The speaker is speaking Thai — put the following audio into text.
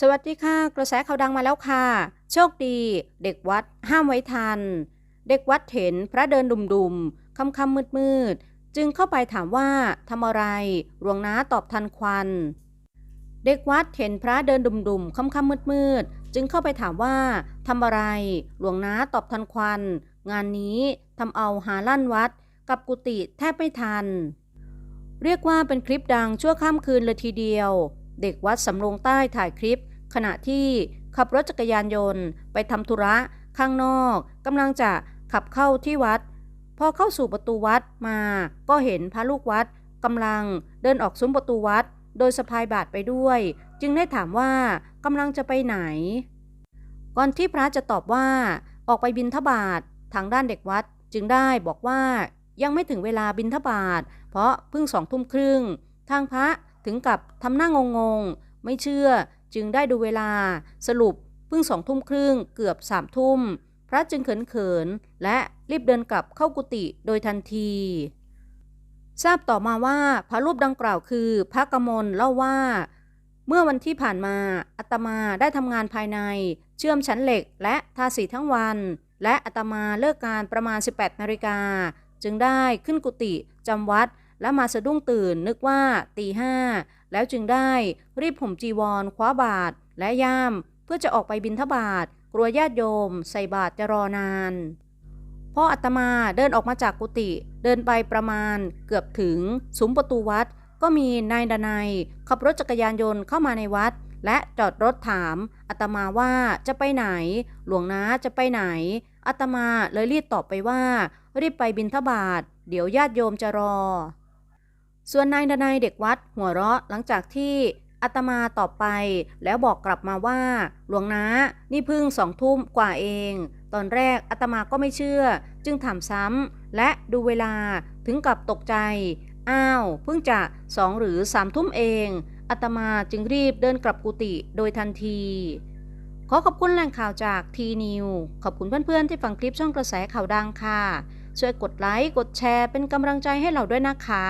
สวัสดีค่ะ กระแสข่าวดังมาแล้วค่ะ โชคดี เด็กวัดห้ามไว้ทัน เด็กวัดเห็นพระเดินดุมๆค่ำๆมืดๆจึงเข้าไปถามว่าทำอะไรหลวงน้าตอบทันควัน เด็กวัดเห็นพระเดินดุมๆค่ำๆมืดๆจึงเข้าไปถามว่าทำอะไรหลวงน้าตอบทันควัน งานนี้ทำเอาหาลั่นวัด กับกุฏิแทบไม่ทัน เรียกว่าเป็นคลิปดังชั่วข้ามคืนเลยทีเดียว เด็กวัดสำโรงใต้ถ่ายคลิป ขณะที่ขับรถจักรยานยนต์ ไปทำธุระข้างนอกกำลังจะขับเข้าที่วัด พอเข้าสู่ประตูวัดมาก็เห็นพระลูกวัดกำลังเดินออกซุ้มประตูวัด โดยสะพายบาทไปด้วย จึงได้ถามว่ากำลังจะไปไหน ก่อนที่พระจะตอบว่าออกไปบินทบาททางด้านเด็กวัดจึงได้บอกว่ายังไม่ถึงเวลาบินทบาท เพราะเพิ่งสองทุ่มครึ่ง ทางพระ ถึงกับทำหน้างงงๆ ไม่เชื่อจึงได้ดูเวลา สรุปเพิ่งสองทุ่มครึ่งเกือบสามทุ่ม พระจึงเขินเขินๆและรีบเดินกลับเข้ากุฏิโดยทันที ทราบต่อมาว่าพระรูปดังกล่าวคือพระกมลเล่าว่า เมื่อวันที่ผ่านมาอาตมาได้ทำงานภายใน เชื่อมชั้นเหล็กและทาสีทั้งวัน และอาตมาเลิกการประมาณ 18นาฬิกาจึงได้ขึ้นกุฏิจำวัด และมาสะดุ้งตื่นนึกว่าตีห้าแล้วจึงได้รีบผมจีวร คว้าบาทและย่าม เพื่อจะออกไปบิณฑบาตกลัวญาติโยม ใส่บาตรจะรอนานพ่ออาตมาเดินออกมาจากกุฏิเดินไปประมาณเกือบถึงซุ้มประตูวัด ก็มีนายดนัยขับรถจักรยานยนต์เข้ามาในวัด และจอดรถถามอาตมาว่าจะไปไหน หลวงนาจะไปไหนอาตมาเลยรีบตอบไปว่า รีบไปบิณฑบาตเดี๋ยวญาติโยมจะรอ ส่วนนายดนัยเด็กวัดหัวเราะหลังจากที่อาตมาตอบไป แล้วบอกกลับมาว่า หลวงนานี่พิ่งสองทุ่มกว่าเอง ตอนแรกอาตมาก็ไม่เชื่อ จึงถามซ้ำและดูเวลาถึงกับตกใจ อ้าว เพิ่งจะสองหรือสามทุ่มเองอาตมาจึงรีบเดินกลับกุฏิโดยทันที ขอขอบคุณแหล่งข่าวจากทีนิวขอบคุณเพื่อนๆที่ฟังคลิปช่องกระแสข่าวดังค่ะ ช่วยกดไลค์กดแชร์เป็นกำลังใจให้เราด้วยนะคะ